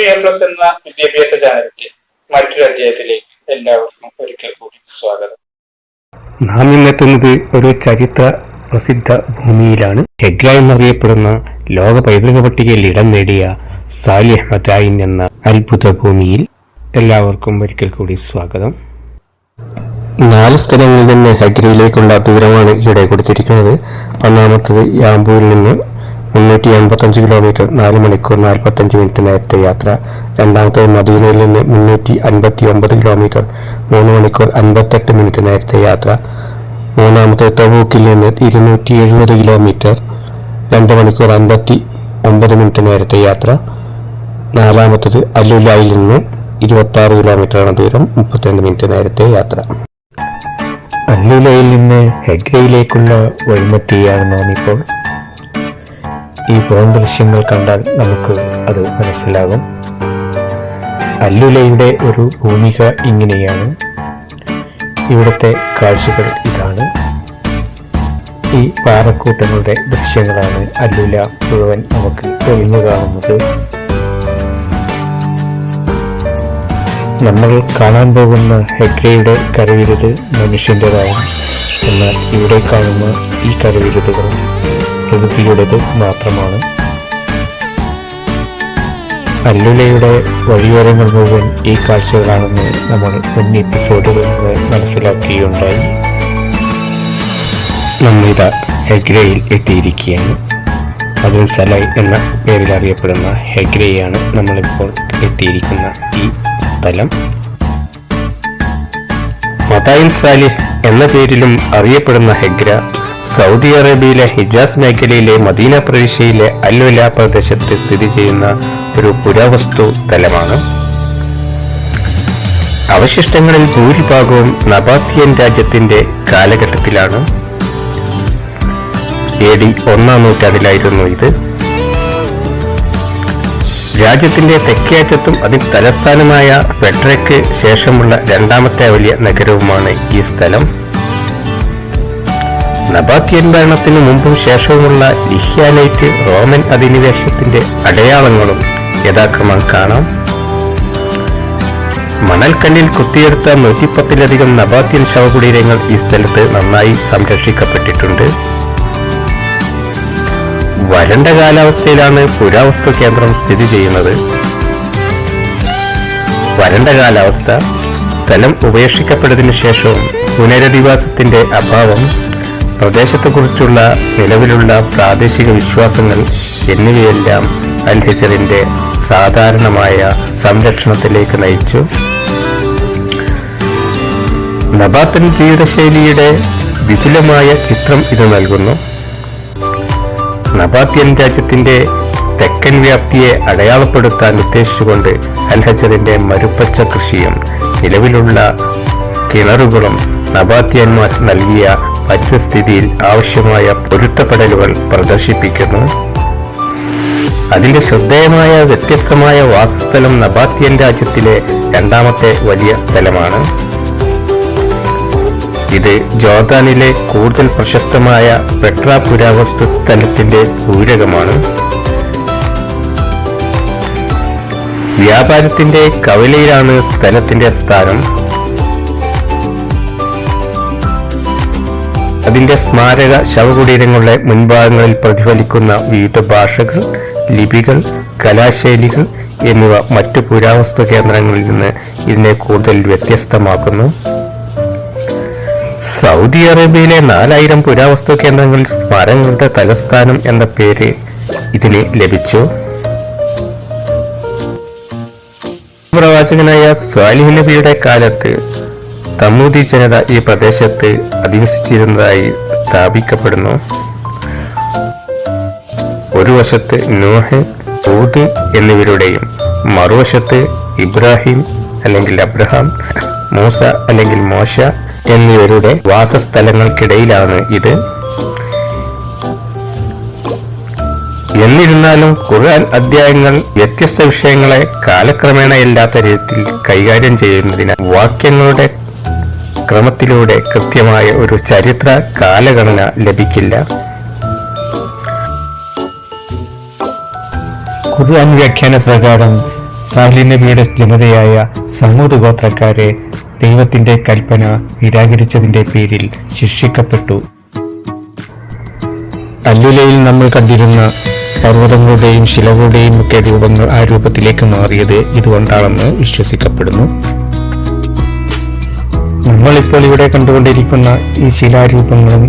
To A plus എന്ന വിദ്യാഭ്യാസ ചാനലിന്റെ മറ്റൊരു അധ്യായത്തിലേക്ക് എല്ലാവർക്കും ഒരിക്കൽ കൂടി സ്വാഗതം. നാം ഇന്നെത്തുന്നത് ഒരു ചരിത്ര പ്രസിദ്ധ ഭൂമിയിലാണ്. ഹെഗ്ര എന്നറിയപ്പെടുന്ന ലോക പൈതൃക പട്ടികയിൽ ഇടം നേടിയ സാലിഹ് മദായിൻ എന്ന അത്ഭുത ഭൂമിയിൽ എല്ലാവർക്കും ഒരിക്കൽ കൂടി സ്വാഗതം. നാല് സ്ഥലങ്ങളിൽ നിന്ന് ഹെഗ്രയിലേക്കുള്ള ദൂരമാണ് ഇവിടെ കൊടുത്തിരിക്കുന്നത്. ഒന്നാമത്തത് യാമ്പൂരിൽ നിന്ന് മുന്നൂറ്റി എൺപത്തഞ്ച് കിലോമീറ്റർ നാല് മണിക്കൂർ നാൽപ്പത്തഞ്ച് മിനിറ്റ് നേരത്തെ യാത്ര. രണ്ടാമത്തത് മദീനയിൽ നിന്ന് മുന്നൂറ്റി അൻപത്തി ഒമ്പത് കിലോമീറ്റർ മൂന്ന് മണിക്കൂർ അൻപത്തെട്ട് മിനിറ്റ് നേരത്തെ യാത്ര. മൂന്നാമത്തെ തവൂക്കിൽ നിന്ന് ഇരുന്നൂറ്റി എഴുപത് കിലോമീറ്റർ രണ്ട് മണിക്കൂർ അൻപത്തി ഒമ്പത് മിനിറ്റ് നേരത്തെ യാത്ര. നാലാമത്തത് അല്ലുലായിൽ നിന്ന് ഇരുപത്തി ആറ് കിലോമീറ്ററാണ് ദൂരം മുപ്പത്തിരണ്ട് മിനിറ്റ് നേരത്തെ യാത്ര. അല്ലുലയിൽ നിന്ന് ഹെഗ്രയിലേക്കുള്ള വഴിമെത്തിയാണ് നാം ഇപ്പോൾ ഈ പുറം ദൃശ്യങ്ങൾ കണ്ടാൽ നമുക്ക് അത് മനസ്സിലാകും. അല്ലുലയുടെ ഒരു ഭൂമിക ഇങ്ങനെയാണ്. ഇവിടുത്തെ കാഴ്ചകൾ ഇതാണ്. ഈ പാറക്കൂട്ടങ്ങളുടെ ദൃശ്യങ്ങളാണ് അല്ലുല മുഴുവൻ നമുക്ക് തെളിഞ്ഞു കാണുന്നത്. നമ്മൾ കാണാൻ പോകുന്ന ഹെഗ്രയുടെ കരവിരുത് മനുഷ്യന്റെതാണ്. എന്നാൽ ഇവിടെ കാണുന്ന ഈ കരവിരുതുകൾ പ്രകൃതിയുടേത് മാത്രമാണ്. അല്ലുലയുടെ വഴിയോരങ്ങൾ മുഴുവൻ ഈ കാഴ്ചകളാണെന്ന് നമ്മൾ മുൻ എപ്പിസോഡുകളിൽ മനസ്സിലാക്കുകയുണ്ടായി നമ്മിത ഹെഗ്രയിൽ എത്തിയിരിക്കുകയാണ്. അതിൽ സലായ് എന്ന പേരിൽ അറിയപ്പെടുന്ന ഹെഗ്രയാണ് നമ്മളിപ്പോൾ എത്തിയിരിക്കുന്ന ഈ സ്ഥലം. മതായിൽ സാലിഹ് എന്ന പേരിലും അറിയപ്പെടുന്ന ഹെഗ്ര സൗദി അറേബ്യയിലെ ഹിജാസ് മേഖലയിലെ മദീന പ്രവിശ്യയിലെ അൽവല പ്രദേശത്ത് സ്ഥിതി ചെയ്യുന്ന ഒരു പുരാവസ്തു സ്ഥലമാണ് അവശിഷ്ടങ്ങളിൽ ഭൂരിഭാഗവും നബാത്തിയൻ രാജ്യത്തിന്റെ കാലഘട്ടത്തിലാണ്. എ ഡി ഒന്നാം നൂറ്റാണ്ടിലായിരുന്നു ഇത്. രാജ്യത്തിന്റെ തെക്കേറ്റത്തും അതിന് തലസ്ഥാനമായ പെട്രയ്ക്ക് ശേഷമുള്ള രണ്ടാമത്തെ വലിയ നഗരവുമാണ് ഈ സ്ഥലം. നബാത്തിയൻ ഭരണത്തിന് മുമ്പും ശേഷവുമുള്ള ലിഹ്യാനൈറ്റ് റോമൻ അധിനിവേശത്തിന്റെ അടയാളങ്ങളും യഥാക്രമം കാണാം. മണൽക്കല്ലിൽ കുത്തിയെടുത്ത നൂറ്റിപ്പത്തിലധികം നബാത്തിയൻ ശവകുടീരങ്ങൾ ഈ സ്ഥലത്ത് നന്നായി സംരക്ഷിക്കപ്പെട്ടിട്ടുണ്ട്. വരണ്ട കാലാവസ്ഥയിലാണ് പുരാവസ്തു കേന്ദ്രം സ്ഥിതി ചെയ്യുന്നത്. വരണ്ട കാലാവസ്ഥ സ്ഥലം ഉപേക്ഷിക്കപ്പെട്ടതിനു ശേഷവും പുനരധിവാസത്തിന്റെ അഭാവം പ്രദേശത്തെക്കുറിച്ചുള്ള നിലവിലുള്ള പ്രാദേശിക വിശ്വാസങ്ങൾ എന്നിവയെല്ലാം അൽ സാധാരണമായ സംരക്ഷണത്തിലേക്ക് നയിച്ചു. നബാത്തൻ ജീവിതശൈലിയുടെ വിപുലമായ ചിത്രം ഇത് നൽകുന്നു. നബാത്യൻ രാജ്യത്തിന്റെ തെക്കൻ വ്യാപ്തിയെ അടയാളപ്പെടുത്താൻ ഉദ്ദേശിച്ചുകൊണ്ട് അൽഹജറിന്റെ മരുപ്പച്ച കൃഷിയും നിലവിലുള്ള കിണറുകളും നബാത്യന്മാർ നൽകിയ പരിസ്ഥിതിയിൽ ആവശ്യമായ പൊരുത്തപ്പെടലുകൾ പ്രദർശിപ്പിക്കുന്നു. അതിന്റെ ശ്രദ്ധേയമായ വ്യത്യസ്തമായ വാസസ്ഥലം നബാത്യൻ രാജ്യത്തിലെ രണ്ടാമത്തെ വലിയ സ്ഥലമാണ്. ഇത് ജോർദാനിലെ കൂടുതൽ പ്രശസ്തമായ പെട്ര പുരാവസ്തു സ്ഥലത്തിന്റെ പൂരകമാണ് വ്യാപാരത്തിന്റെ കവലയിലാണ് സ്ഥലത്തിന്റെ സ്ഥാനം. അതിന്റെ സ്മാരക ശവകുടീരങ്ങളുടെ മുൻഭാഗങ്ങളിൽ പ്രതിഫലിക്കുന്ന വിവിധ ഭാഷകൾ ലിപികൾ കലാശൈലികൾ എന്നിവ മറ്റു പുരാവസ്തു കേന്ദ്രങ്ങളിൽ നിന്ന് ഇതിനെ കൂടുതൽ വ്യത്യസ്തമാക്കുന്നു. സൗദി അറേബ്യയിലെ നാലായിരം പുരാവസ്തു കേന്ദ്രങ്ങളിൽ സ്മാരകങ്ങളുടെ തലസ്ഥാനം എന്ന പേര് ഇതിന് ലഭിച്ചു. പ്രവാചകനായ സാലിഹ് നബിയുടെ കാലത്ത് തമൂതി ജനത ഈ പ്രദേശത്ത് അധിവസിച്ചിരുന്നതായി സ്ഥാപിക്കപ്പെടുന്നു. ഒരു വശത്ത് നോഹ് ഊദ് എന്നിവരുടെയും മറുവശത്ത് ഇബ്രാഹിം അല്ലെങ്കിൽ അബ്രഹാം മൂസ അല്ലെങ്കിൽ മോശ എന്നിവരുടെ വാസസ്ഥലങ്ങൾക്കിടയിലാണ് ഇത്. എന്നിരുന്നാലും ഖുർആൻ അധ്യായങ്ങൾ വ്യത്യസ്ത വിഷയങ്ങളെ കാലക്രമേണ ഇല്ലാത്ത രീതിയിൽ കൈകാര്യം ചെയ്യുന്നതിനാൽ വാക്യങ്ങളുടെ ക്രമത്തിലൂടെ കൃത്യമായ ഒരു ചരിത്ര കാലഗണന ലഭിക്കില്ല. ഖുർആൻ വ്യാഖ്യാന പ്രകാരം സാലി നബിയുടെ ജനതയായ സമൂത് ഗോത്രക്കാരെ ദൈവത്തിന്റെ കൽപ്പന നിരാകരിച്ചതിന്റെ പേരിൽ ശിക്ഷിക്കപ്പെട്ടു. അല്ലുലയിൽ നമ്മൾ കണ്ടിരുന്ന പർവതങ്ങളുടെയും ശിലകളുടെയും ഒക്കെ രൂപങ്ങൾ ആ രൂപത്തിലേക്ക് മാറിയത് ഇതുകൊണ്ടാണെന്ന് വിശ്വസിക്കപ്പെടുന്നു. നമ്മളിപ്പോൾ ഇവിടെ കണ്ടുകൊണ്ടിരിക്കുന്ന ഈ ശിലാരൂപങ്ങളും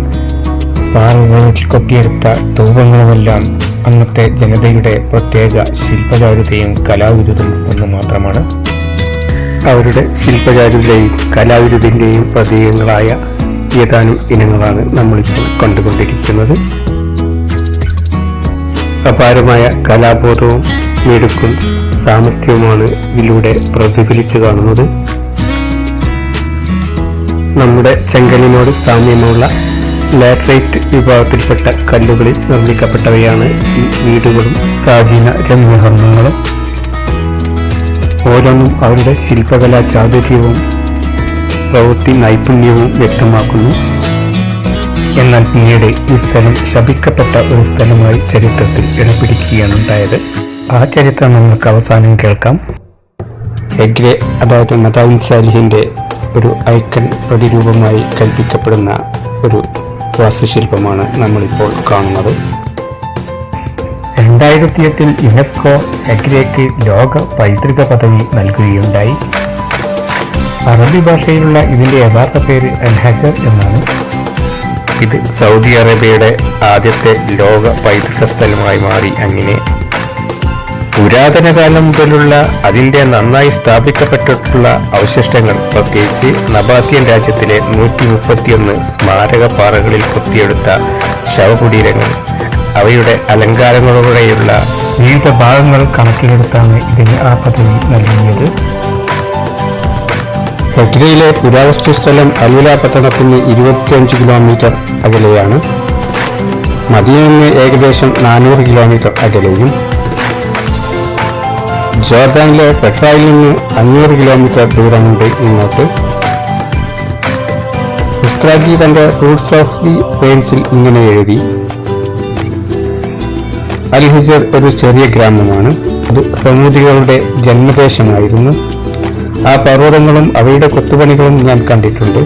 പാറകളിൽ കൊത്തിയെടുത്ത തൂപങ്ങളുമെല്ലാം അന്നത്തെ ജനതയുടെ പ്രത്യേക ശില്പചാരുതയും കലാവിരുതും എന്ന് മാത്രമാണ്. അവരുടെ ശില്പചാരുതയും കലാവിരുതിന്റെയും പ്രതീകങ്ങളായ ഏതാനും ഇനങ്ങളാണ് നമ്മളിപ്പോൾ കണ്ടുകൊണ്ടിരിക്കുന്നത്. അപാരമായ കലാബോധവും മിടുക്കും സാമർഥ്യവുമാണ് ഇതിലൂടെ പ്രതിഫലിച്ചു കാണുന്നത്. നമ്മുടെ ചെങ്കലിനോട് സാമ്യമുള്ള ലാറ്ററൈറ്റ് വിഭാഗത്തിൽപ്പെട്ട കല്ലുകളിൽ നിർമ്മിക്കപ്പെട്ടവയാണ് ഈ വീടുകളും പ്രാചീന രമ്യഹർമ്മങ്ങളും ഓരോന്നും അവരുടെ ശില്പകലാ ചാതുര്യവും പ്രവൃത്തി നൈപുണ്യവും വ്യക്തമാക്കുന്നു. എന്നാൽ പിന്നീട് ഈ സ്ഥലം ശപിക്കപ്പെട്ട ഒരു സ്ഥലമായി ചരിത്രത്തിൽ ഇടം പിടിക്കുകയാണ് ഉണ്ടായത് ആ ചരിത്രം നമുക്ക് അവസാനം കേൾക്കാം. എഗ്രെ അതായത് മതാവിൻ സാലിഹിന്റെ ഒരു ഐക്കൺ പ്രതിരൂപമായി കൽപ്പിക്കപ്പെടുന്ന ഒരു വാസ്തുശില്പമാണ് നമ്മളിപ്പോൾ കാണുന്നത്. രണ്ടായിരത്തി എട്ടിൽ യുനെസ്കോ എഗ്രേക്ക് ലോക പൈതൃക പദവി നൽകുകയുണ്ടായി. അറബി ഭാഷയിലുള്ള ഇതിന്റെ യഥാർത്ഥ പേര് അൽഹജർ എന്നാണ്. ഇത് സൗദി അറേബ്യയുടെ ആദ്യത്തെ ലോക പൈതൃക സ്ഥലമായി മാറി. അങ്ങനെ പുരാതന കാലം മുതലുള്ള അതിന്റെ നന്നായി സ്ഥാപിക്കപ്പെട്ടിട്ടുള്ള അവശിഷ്ടങ്ങൾ പ്രത്യേകിച്ച് നബാത്തിയൻ രാജ്യത്തിലെ നൂറ്റി മുപ്പത്തിയൊന്ന് സ്മാരക പാറകളിൽ കൊത്തിയെടുത്ത ശവകുടീരങ്ങൾ അവയുടെ അലങ്കാരങ്ങളോടെയുള്ള വിവിധ ഭാഗങ്ങൾ കണക്കിലെടുത്താണ് ഇതിന് ആ പദവി നൽകിയത്. കെട്ടിരയിലെ പുരാവസ്തു സ്ഥലം അലുല പട്ടണത്തിന് ഇരുപത്തിയഞ്ച് കിലോമീറ്റർ അകലെയാണ്. നിന്ന് ഏകദേശം നാനൂറ് കിലോമീറ്റർ അകലെയും ജോർദാനിലെ പെട്രായിൽ നിന്ന് അഞ്ഞൂറ് കിലോമീറ്റർ ദൂരമുണ്ട് ഇങ്ങോട്ട് ഇസ്ത്രാജി തന്റെ റൂട്ട്സ് ഓഫ് ദി പെയിൻസിൽ ഇങ്ങനെ എഴുതി. അൽ ഹിജർ ഒരു ചെറിയ ഗ്രാമമാണ്. അത് സമൂതികളുടെ ജന്മദേശമായിരുന്നു. ആ പർവതങ്ങളും അവയുടെ കൊത്തുപണികളും ഞാൻ കണ്ടിട്ടുണ്ട്.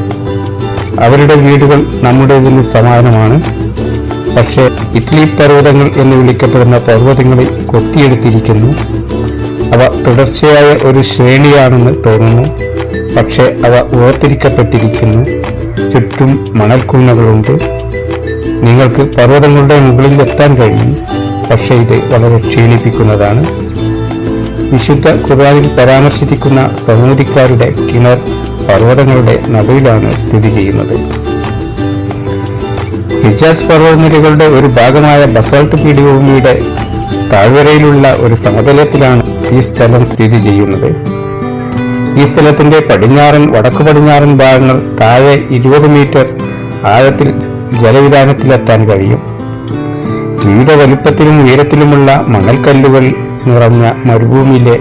അവരുടെ വീടുകൾ നമ്മുടേതിന് സമാനമാണ്. പക്ഷേ ഇറ്റ്ലി പർവതങ്ങൾ എന്ന് വിളിക്കപ്പെടുന്ന പർവതങ്ങളിൽ കൊത്തിയെടുത്തിരിക്കുന്നു. അവ തുടർച്ചയായ ഒരു ശ്രേണിയാണെന്ന് തോന്നുന്നു. പക്ഷേ അവ വേർതിരിക്കപ്പെട്ടിരിക്കുന്നു. ചുറ്റും മണൽക്കുന്നുകളുണ്ട് നിങ്ങൾക്ക് പർവതങ്ങളുടെ മുകളിൽ എത്താൻ കഴിയും. പക്ഷേ ഇത് വളരെ ക്ഷീണിപ്പിക്കുന്നതാണ്. വിശുദ്ധ കുറാനിൽ പരാമർശിച്ചിരിക്കുന്ന സമൂതിക്കാരുടെ കിണർ പർവതങ്ങളുടെ നടുവിലാണ് സ്ഥിതി ചെയ്യുന്നത്. ഹിജാസ് പർവതനിരകളുടെ ഒരു ഭാഗമായ ബസാൾട്ട് പീഠഭൂമിയുടെ താഴ്വരയിലുള്ള ഒരു സമതലത്തിലാണ് ഈ സ്ഥലം സ്ഥിതി ചെയ്യുന്നത്. ഈ സ്ഥലത്തിന്റെ പടിഞ്ഞാറൻ വടക്കു പടിഞ്ഞാറൻ ഭാഗങ്ങൾ താഴെ ഇരുപത് മീറ്റർ ആഴത്തിൽ ജലവിധാനത്തിലെത്താൻ കഴിയും. വിവിധ വലുപ്പത്തിലും ഉയരത്തിലുമുള്ള മണൽക്കല്ലുകൾ നിറഞ്ഞ മരുഭൂമിയിലെ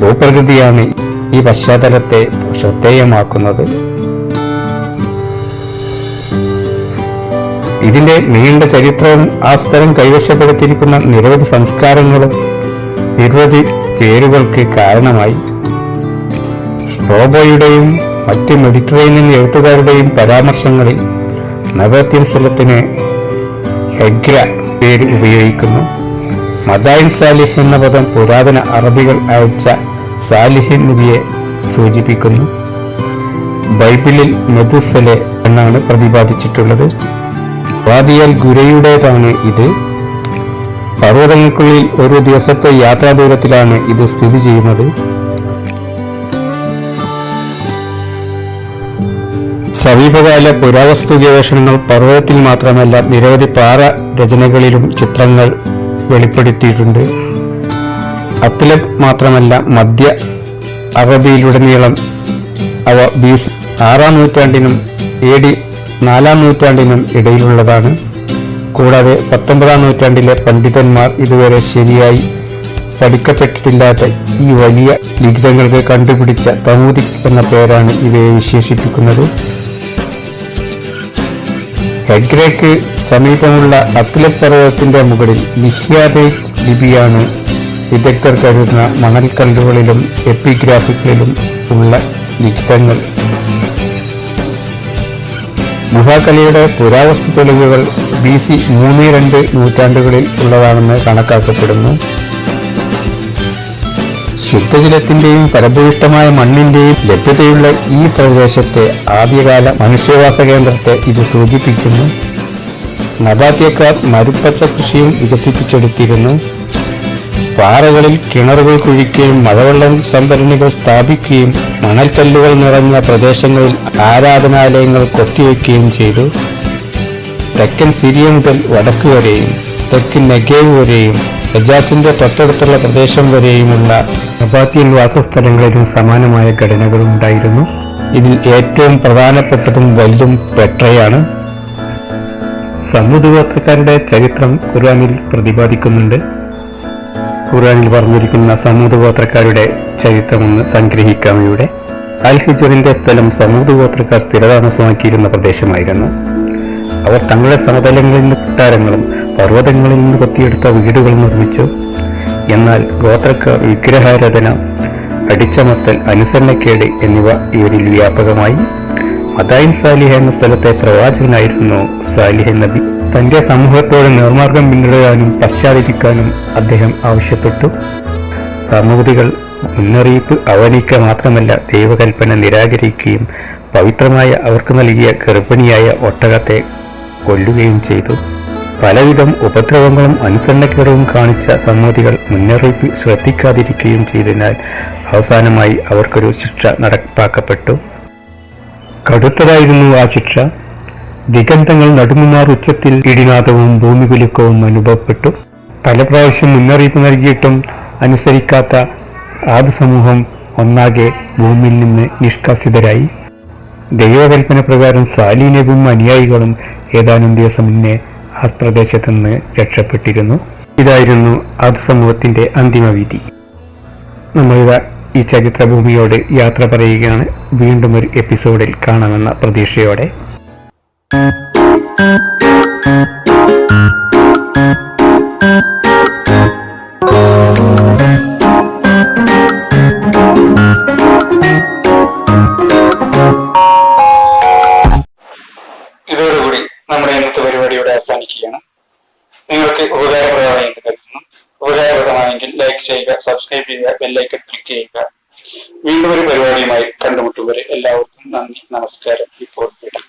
ഭൂപ്രകൃതിയാണ് ഈ പശ്ചാത്തലത്തെ ശ്രദ്ധേയമാക്കുന്നത്. ഇതിന്റെ നീണ്ട ചരിത്രവും ആ സ്ഥലം കൈവശപ്പെടുത്തിയിരിക്കുന്ന നിരവധി സംസ്കാരങ്ങളും നിരവധി പേരുകൾക്ക് കാരണമായി. സ്ട്രോബോയുടെയും മറ്റ് മെഡിറ്ററേനിയൻ എഴുത്തുകാരുടെയും പരാമർശങ്ങളിൽ നബാത്യൻ സ്ഥലത്തിന് ഹെഗ്ര പേര് ഉപയോഗിക്കുന്നു. മദായിൻ സാലിഹ് എന്ന പദം പുരാതന അറബികൾ അയച്ച സാലിഹിൻ നബിയെ സൂചിപ്പിക്കുന്നു. ബൈബിളിൽ മെതുസലെ എന്നാണ് പ്രതിപാദിച്ചിട്ടുള്ളത്. വാദിയൽ ഗുരയുടേതാണ് ഇത്. പർവതങ്ങൾക്കുള്ളിൽ ഒരു ദിവസത്തെ യാത്രാ ദൂരത്തിലാണ് ഇത് സ്ഥിതി ചെയ്യുന്നത്. സമീപകാല പുരാവസ്തു ഗവേഷണങ്ങൾ പർവതത്തിൽ മാത്രമല്ല നിരവധി പാറ രചനകളിലും ചിത്രങ്ങൾ വെളിപ്പെടുത്തിയിട്ടുണ്ട്. അത്ലബ് മാത്രമല്ല മധ്യ അറബിയിലുടനീളം അവ ബീസ് ആറാം നൂറ്റാണ്ടിനും എ ഡി നാലാം നൂറ്റാണ്ടിനും ഇടയിലുള്ളതാണ്. കൂടാതെ പത്തൊമ്പതാം നൂറ്റാണ്ടിലെ പണ്ഡിതന്മാർ ഇതുവരെ ശരിയായി പഠിക്കപ്പെട്ടിട്ടില്ലാത്ത ഈ വലിയ ലിഖിതങ്ങൾക്ക് കണ്ടുപിടിച്ച തമൂതിക് എന്ന പേരാണ് ഇവയെ വിശേഷിപ്പിക്കുന്നത്. ഹെഗ്രയ്ക്ക് സമീപമുള്ള അത്ല പർവതത്തിന്റെ മുകളിൽ ലിഹ്യാബേ ലിപിയാണ് വിദഗ്ധർ കരുതുന്ന മണൽക്കല്ലുകളിലും എപ്പിഗ്രാഫികളിലും ഉള്ള ലിഖിതങ്ങൾ. ഗുഹാകലയുടെ പുരാവസ്തു തെളിവുകൾ ബി സി മൂന്ന് രണ്ട് നൂറ്റാണ്ടുകളിൽ ഉള്ളതാണെന്ന് കണക്കാക്കപ്പെടുന്നു. ശുദ്ധജലത്തിന്റെയും ഫലഭൂയിഷ്ടമായ മണ്ണിന്റെയും ലഭ്യതയുള്ള ഈ പ്രദേശത്തെ ആദ്യകാല മനുഷ്യവാസ കേന്ദ്രത്തെ ഇത് സൂചിപ്പിക്കുന്നു. നബാത്യക്കാർ മരുപ്പച്ച കൃഷിയും വികസിപ്പിച്ചെടുത്തിരുന്നു. പാറകളിൽ കിണറുകൾ കുഴിക്കുകയും മഴവെള്ളം സംഭരണികൾ സ്ഥാപിക്കുകയും മണൽക്കല്ലുകൾ നിറഞ്ഞ പ്രദേശങ്ങളിൽ ആരാധനാലയങ്ങൾ കൊത്തിവെക്കുകയും ചെയ്തു. തെക്കൻ സിരിയ മുതൽ വടക്ക് വരെയും തെക്കൻ നെഗേവ് വരെയും ഹജാസിന്റെ തൊട്ടടുത്തുള്ള പ്രദേശം വരെയുമുള്ള നബാത്തിയൻ വാസസ്ഥലങ്ങളിലും സമാനമായ ഘടനകളുണ്ടായിരുന്നു. ഇതിൽ ഏറ്റവും പ്രധാനപ്പെട്ടതും വലുതും പെട്രയാണ്. സമുദ്രഗോത്രക്കാരുടെ ചരിത്രം ഖുർആനിൽ പ്രതിപാദിക്കുന്നുണ്ട്. ഖുർആനിൽ പറഞ്ഞിരിക്കുന്ന സമുദ്രഗോത്രക്കാരുടെ ചരിത്രമൊന്ന് സംഗ്രഹിക്കാം ഇവിടെ. അൽ ഹിജറിന്റെ സ്ഥലം സമുദ്രഗോത്രക്കാർ സ്ഥിരതാമസമാക്കിയിരുന്ന പ്രദേശമായിരുന്നു. അവർ തങ്ങളുടെ സമതലങ്ങളിൽ നിന്ന് കൊട്ടാരങ്ങളും പർവതങ്ങളിൽ നിന്ന് കൊത്തിയെടുത്ത വീടുകൾ നിർമ്മിച്ചു. എന്നാൽ ഗോത്രക്കാർ വിഗ്രഹാരാധന അടിച്ചമർത്തൽ അനുസരണക്കേട് എന്നിവ ഇവരിൽ വ്യാപകമായി. മദായിൻ സാലിഹ എന്ന സ്ഥലത്തെ പ്രവാചകനായിരുന്നു സാലിഹ നബി. തന്റെ സമൂഹത്തോട് നേർമാർഗം പിന്തുടരാനും പശ്ചാത്തപിക്കാനും അദ്ദേഹം ആവശ്യപ്പെട്ടു. സമൂഹതികൾ മുന്നറിയിപ്പ് അവനിക്കുക മാത്രമല്ല ദൈവകൽപ്പന നിരാകരിക്കുകയും പവിത്രമായ അവർക്ക് നൽകിയ ഗർഭിണിയായ ഒട്ടകത്തെ കൊല്ലുകയും ചെയ്തു. പലവിധം ഉപദ്രവങ്ങളും അനുസരണക്കേടവും കാണിച്ച സമ്മതികൾ മുന്നറിയിപ്പ് ശ്രദ്ധിക്കാതിരിക്കുകയും ചെയ്തതിനാൽ അവസാനമായി അവർക്കൊരു ശിക്ഷ നടപ്പാക്കപ്പെട്ടു. കടുത്തതായിരുന്നു ആ ശിക്ഷ. ദിഗന്ധങ്ങൾ നടുമുന്നാർ ഉച്ചത്തിൽ ഇടിനാദവും ഭൂമികുലുക്കവും അനുഭവപ്പെട്ടു. പല പ്രാവശ്യം മുന്നറിയിപ്പ് നൽകിയിട്ടും അനുസരിക്കാത്ത ആദ്യ സമൂഹം ഒന്നാകെ ഭൂമിയിൽ നിന്ന് നിഷ്കാസിതരായി. ദൈവകൽപ്പന പ്രകാരം സാലീനവും അനുയായികളും ഏതാനും ദിവസം മുന്നേ ആ പ്രദേശത്ത് നിന്ന് രക്ഷപ്പെട്ടിരുന്നു. ഇതായിരുന്നു അത് സമൂഹത്തിന്റെ അന്തിമവിധി നമ്മളിതാ ഈ ചരിത്രഭൂമിയോട് യാത്ര പറയുകയാണ്. വീണ്ടും ഒരു എപ്പിസോഡിൽ കാണാമെന്ന പ്രതീക്ഷയോടെ. ലൈക്ക് ചെയ്യുക സബ്സ്ക്രൈബ് ചെയ്യുക ബെല്ലൈക്കൺ ക്ലിക്ക് ചെയ്യുക. വീണ്ടും ഒരു പരിപാടിയുമായി കണ്ടുമുട്ടും വരെ എല്ലാവർക്കും നന്ദി നമസ്കാരം. ഇപ്പോൾ വിടാം.